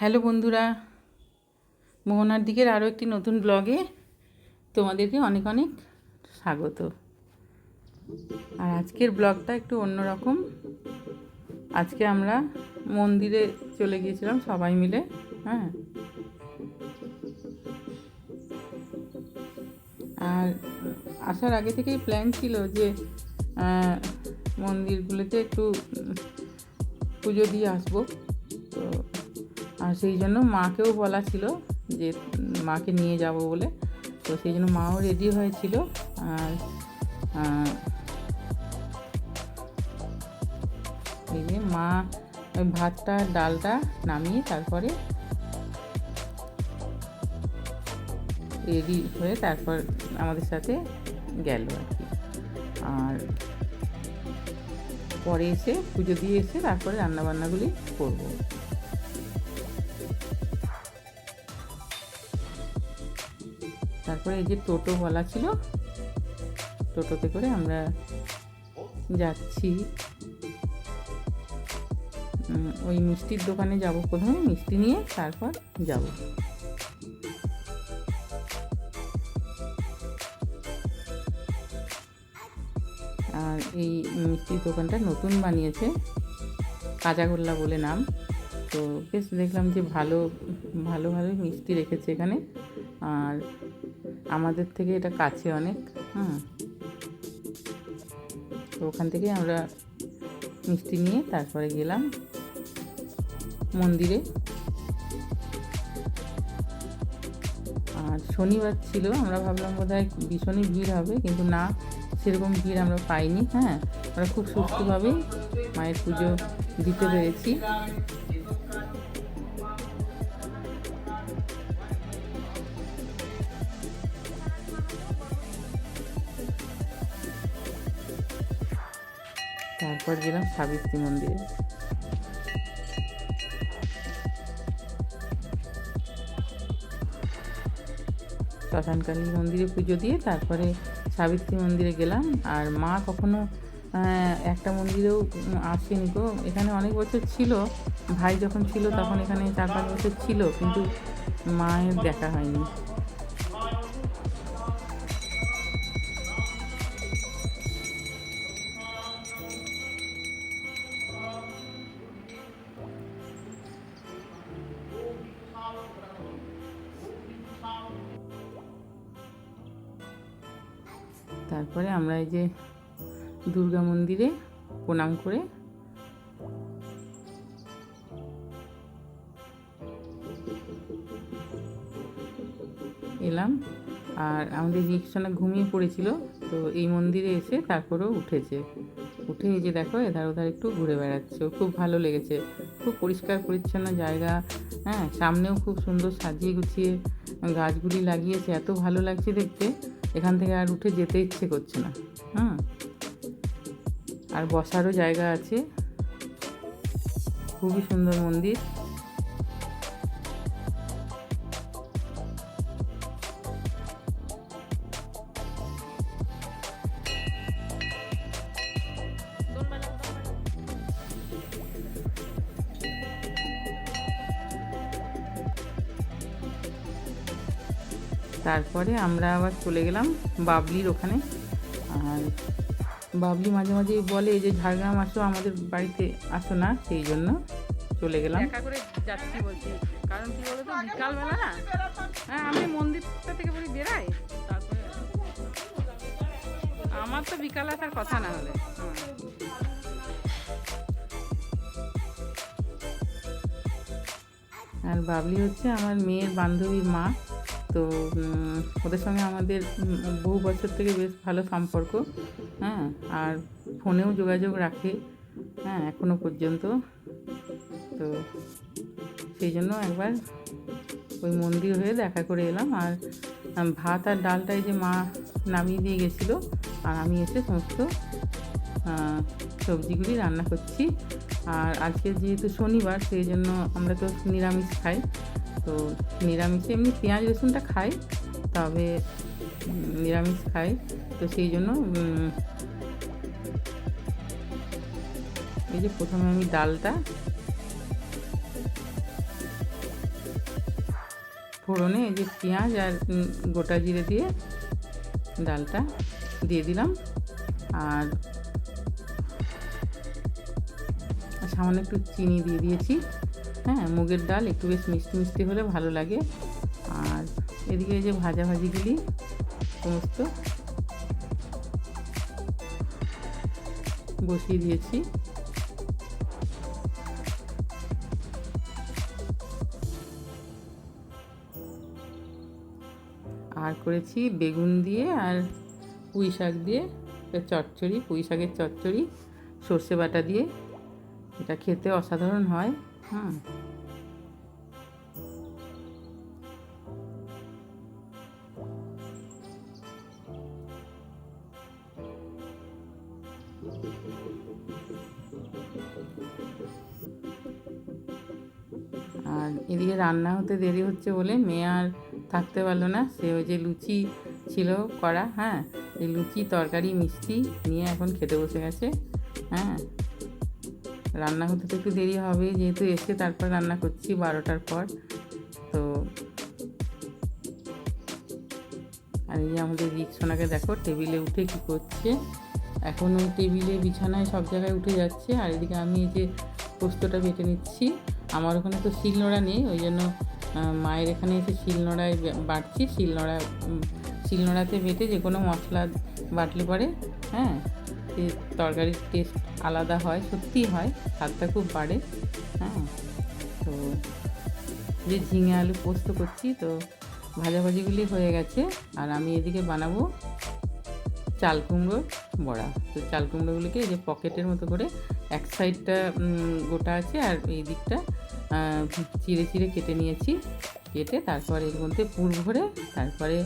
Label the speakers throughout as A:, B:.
A: Hello বন্ধুরা, মোহনার দিকের আরও একটি নতুন ব্লগে তোমাদেরকে অনেক অনেক স্বাগত। আর আজকের ব্লগটা একটু অন্যরকম। আজকে আমরা মন্দিরে চলে গিয়েছিলাম সবাই মিলে হ্যাঁ। আর আসার আগে থেকেই প্ল্যান ছিল যে মন্দিরগুলোতে একটু পুজো দিয়ে আসব। সেই জন্য মাকেও বলা ছিল যে মাকে নিয়ে যাব বলে। তো সেই জন্য মাও রেডি হয়েছিল। আর মা ওই ভাতটা, ডালটা নামিয়ে তারপরে রেডি হয়ে তারপর আমাদের সাথে গেল আর কি। আর পরে এসে পুজো দিয়ে এসে তারপরে রান্নাবান্নাগুলি করব। তারপরে এই যে টোটো বলা ছিল, টোটোতে করে আমরা যাচ্ছি। ওই মিষ্টির দোকানে যাব প্রথমে, মিষ্টি নিয়ে তারপর যাব। আর এই মিষ্টির দোকানটা নতুন বানিয়েছে, কাঁচাগোল্লা বলে নাম। তো বেশ দেখলাম যে ভালো ভালো ভালো মিষ্টি রেখেছে এখানে। আর আমাদের থেকে এটা কাছে অনেক, হুম। তো ওখান থেকে আমরা মিষ্টি নিয়ে তারপরে গেলাম মন্দিরে। আর শনিবার ছিল, আমরা ভাবলাম বোধ হয় ভীষণই ভিড় হবে, কিন্তু না, সেরকম ভিড় আমরা পাইনি হ্যাঁ। আমরা খুব সুস্থভাবেই মায়ের পুজো দিতে পেরেছি। তারপর গেলাম সাবিত্রী মন্দিরে। শ্মশানকালী মন্দিরে পুজো দিয়ে তারপরে সাবিত্রী মন্দিরে গেলাম। আর মা কখনো একটা মন্দিরেও আসেনি গো। এখানে অনেক বছর ছিল, ভাই যখন ছিল তখন এখানে চার পাঁচ বছর ছিল, কিন্তু মায়ের দেখা হয়নি। তারপরে আমরা এই যে দুর্গা মন্দিরে প্রণাম করে এলাম। আর আমাদের রিক্সানা ঘুমিয়ে পড়েছিল, তো এই মন্দিরে এসে তারপরেও উঠেছে। উঠে এই যে দেখো, এধার ওধার একটু ঘুরে বেড়াচ্ছে। খুব ভালো লেগেছে। খুব পরিষ্কার, পরিচ্ছন্ন জায়গা। হ্যাঁ সামনেও খুব সুন্দর সাজিয়ে গুছিয়ে গাছগুলি লাগিয়েছে। এত ভালো লাগছে দেখতে। এখান থেকে আর উঠে যেতে ইচ্ছে করছে না। হ্যাঁ? আর বসারও জায়গা আছে। খুবই সুন্দর মন্দির। তারপরে আমরা আবার চলে গেলাম বাবলির ওখানে। আর বাবলি মাঝে মাঝে বলে যে ঝাড়গ্রাম আসো আমাদের বাড়িতে আসো না। সেই জন্য চলে গেলাম।
B: দেখা করে যাচ্ছি বলছি। কারণ কি বলতো বিকালবেলা না হ্যাঁ আমি মন্দিরটা থেকে বলি বেরাই তারপরে আমার তো বিকাল আসার কথা না হলে।
A: আর বাবলি হচ্ছে আমার মেয়ের বান্ধবীর মা। তো ওদের সঙ্গে আমাদের বহু বছর থেকে বেশ ভালো সম্পর্ক হ্যাঁ আর ফোনেও যোগাযোগ রাখে হ্যাঁ এখনও পর্যন্ত। তো সেই জন্য একবার ওই মন্দির হয়ে দেখা করে এলাম, আর ভাত আর ডালটাই যে মা নামিয়ে দিয়ে গেছিল, আর আমি এসে সমস্ত সবজিগুলি রান্না করছি। আর আজকে যেহেতু শনিবার, সেই জন্য আমরা তো নিরামিষ খাই। তো নিরামিষে এমনি পেঁয়াজ, রসুনটা খাই, তবে নিরামিষ খাই। তো সেই জন্য এই যে প্রথমে আমি ডালটা ফোড়নে, এই যে পেঁয়াজ আর গোটা জিরে দিয়ে ডালটা দিয়ে দিলাম। আর সামান্য একটু চিনি দিয়ে দিয়েছি। হ্যাঁ মুগের ডাল একটু বেশ মিষ্টি মিষ্টি হলে ভালো লাগে। আর এদিকে যে ভাজা ভাজিগুলি, সমস্ত বসিয়ে দিয়েছি। আর করেছি বেগুন দিয়ে আর পুঁই শাক দিয়ে চচ্চড়ি, পুঁই শাকের চচ্চড়ি, সর্ষে বাটা দিয়ে। এটা খেতে অসাধারণ হয়। হুম আর এদিকে রান্না হতে দেরি হচ্ছে বলে মেয়ে আর থাকতে পারল না। সে ওই যে লুচি ছিল করা হ্যাঁ? এই লুচি, তরকারি, মিষ্টি নিয়ে এখন খেতে বসে গেছে হ্যাঁ? রান্না হতে তো একটু দেরি হবে, যেহেতু এসে তারপর রান্না করছি বারোটার পর। তো আর এই আমাদের রিক্সোনাকে দেখো, টেবিলে উঠে কি করছে? এখন ওই টেবিলে, বিছানায় সব জায়গায় উঠে যাচ্ছে। আর এদিকে আমি এই যে পোস্তটা বেটে নিচ্ছি। আমার ওখানে তো শিলনোড়া নেই, ওই জন্য মায়ের এখানে এসে শিলনোড়ায় বাটছি। শিলনোড়া শিলনোড়াতে বেটে যে কোনো মশলা বাটলে পরে হ্যাঁ? তরকারির টেস্ট আলাদা হয়, সত্যিই হয়, স্বাদটা খুব বাড়ে হ্যাঁ? তো যে ঝিঙে আলু পোস্ত করছি, তো ভাজাভাজিগুলি হয়ে গেছে, আর আমি এদিকে বানাবো চাল কুমড়োর বড়া। তো চাল কুমড়োগুলিকে এই যে পকেটের মতো করে এক সাইডটা গোটা আছে, আর এই দিকটা চিড়ে চিড়ে কেটে নিয়েছি, কেটে তারপরে এর মধ্যে পুর ভরে তারপরে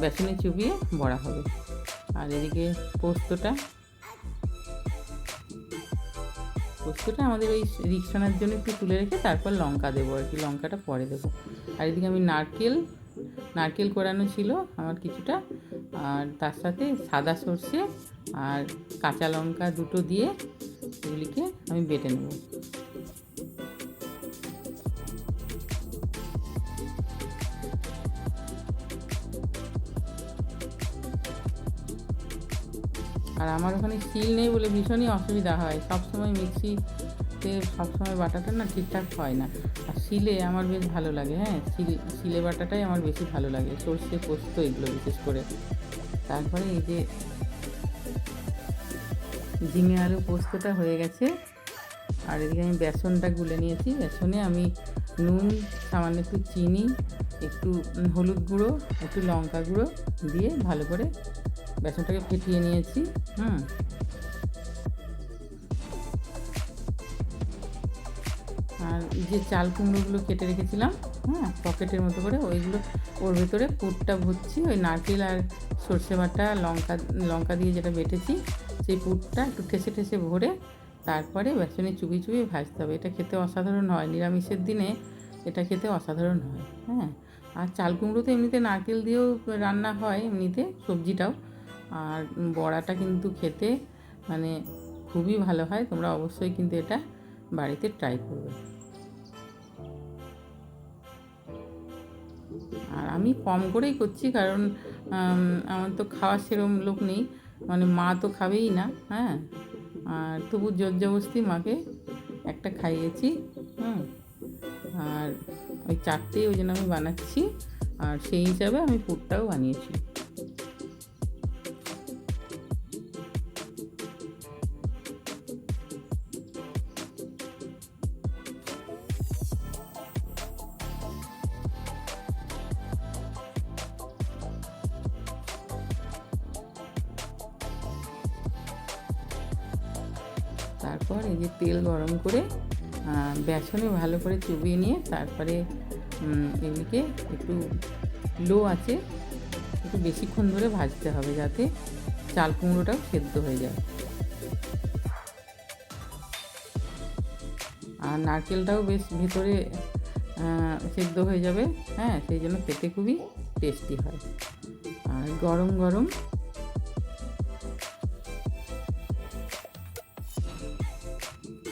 A: বেসনে চুবিয়ে বড়া হবে। আর এদিকে পোস্তটা পোস্তটা আমাদের ওই রিক্সানার জন্য একটু তুলে রেখে তারপর লঙ্কা দেবো আর কি, লঙ্কাটা পরে দেবো। আর এদিকে আমি নারকেল নারকেল কোরানো ছিল আমার কিছুটা, আর তার সাথে সাদা সর্ষে আর কাঁচা লঙ্কা দুটো দিয়ে এগুলিকে আমি বেটে নেব। আর আমার ওখানে স্টিল নেই বলে ভীষণই অসুবিধা হয়। সবসময় মিক্সিতে, সবসময় বাটাটা না ঠিকঠাক হয় না। আর শিলে আমার বেশ ভালো লাগে হ্যাঁ? শিল, শিলে বাটাটাই আমার বেশি ভালো লাগে, সর্ষে পোস্ত এগুলো বিশেষ করে। তারপরে এই যে ঝিঙে আলু পোস্তটা হয়ে গেছে। আর এদিকে আমি বেসনটা গুলে নিয়েছি। বেসনে আমি নুন, সামান্য একটু চিনি, একটু হলুদ গুঁড়ো, একটু লঙ্কা গুঁড়ো দিয়ে ভালো করে বেসনটাকে ফেটিয়ে নিয়েছি, হুম। আর যে চাল কুমড়োগুলো কেটে রেখেছিলাম হ্যাঁ পকেটের মতো করে ওইগুলো ওর ভেতরে পুরটা ভরছি ওই নারকেল আর সর্ষে বাটা, লঙ্কা লঙ্কা দিয়ে যেটা বেটেছি, সেই পুরটা একটু ঠেসে ঠেসে ভরে তারপরে বেসনে চুবি চুবি ভাজতে হবে। এটা খেতে অসাধারণ হয়, নিরামিষের দিনে এটা খেতে অসাধারণ হয় হ্যাঁ। আর চাল কুমড়ো তো এমনিতে নারকেল দিয়েও রান্না হয়, এমনিতে সবজিটাও। আর বড়াটা কিন্তু খেতে মানে খুবই ভালো হয়, তোমরা অবশ্যই কিন্তু এটা বাড়িতে ট্রাই করবে। আর আমি কম করেই করছি কারণ আমার তো খাওয়ার সেরম লোক নেই মানে মা তো খাবেই না হ্যাঁ। আর তবু জোর জবস্তি মাকে একটা খাইয়েছি, হুম, আর ওই চারটেই ওই জন্য আমি বানাচ্ছি, আর সেই হিসাবে আমি পুরটাও বানিয়েছি। তারপর এই যে তেল গরম করে বেসনে ভালো করে চুবিয়ে নিয়ে তারপরে এগুলিকে একটু লো আছে, একটু বেশিক্ষণ ধরে ভাজতে হবে যাতে চাল কুমড়োটাও সেদ্ধ হয়ে যায়। আর নারকেলটাও বেশ ভেতরে সেদ্ধ হয়ে যাবে হ্যাঁ সেই জন্য খেতে খুবই টেস্টি হয়। আর গরম গরম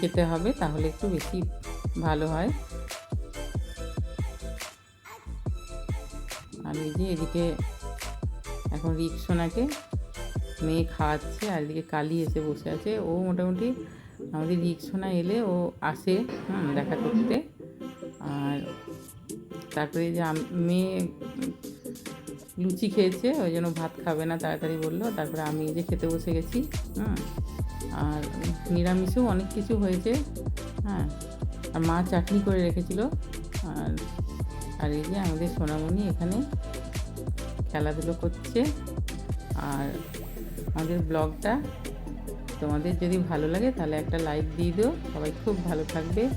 A: খেতে হবে, তাহলে একটু বেশি ভালো হয়। আর এই যে এদিকে এখন রিক্সোনাকে মেয়ে খাওয়াচ্ছে, আর এদিকে কালি এসে বসে আছে। ও মোটামুটি আমাদের রিক্সোনা এলে ও আসে দেখা করতে। আর তারপরে যে মেয়ে লুচি খেয়েছে, ওই জন্য ভাত খাবে না, তাড়াতাড়ি বলল। তারপরে আমি যে খেতে বসে গেছি হ্যাঁ। আর নিরামিষও অনেক কিছু হয়েছে হ্যাঁ। আর মা চাটনি করে রেখেছিল, আর আর এই যে আমাদের সোনামণি এখানে খেলাধুলো করছে। আর আমাদের ব্লগটা তোমাদের যদি ভালো লাগে তাহলে একটা লাইক দিয়ে দিও, সবাই খুব ভালো থাকবে।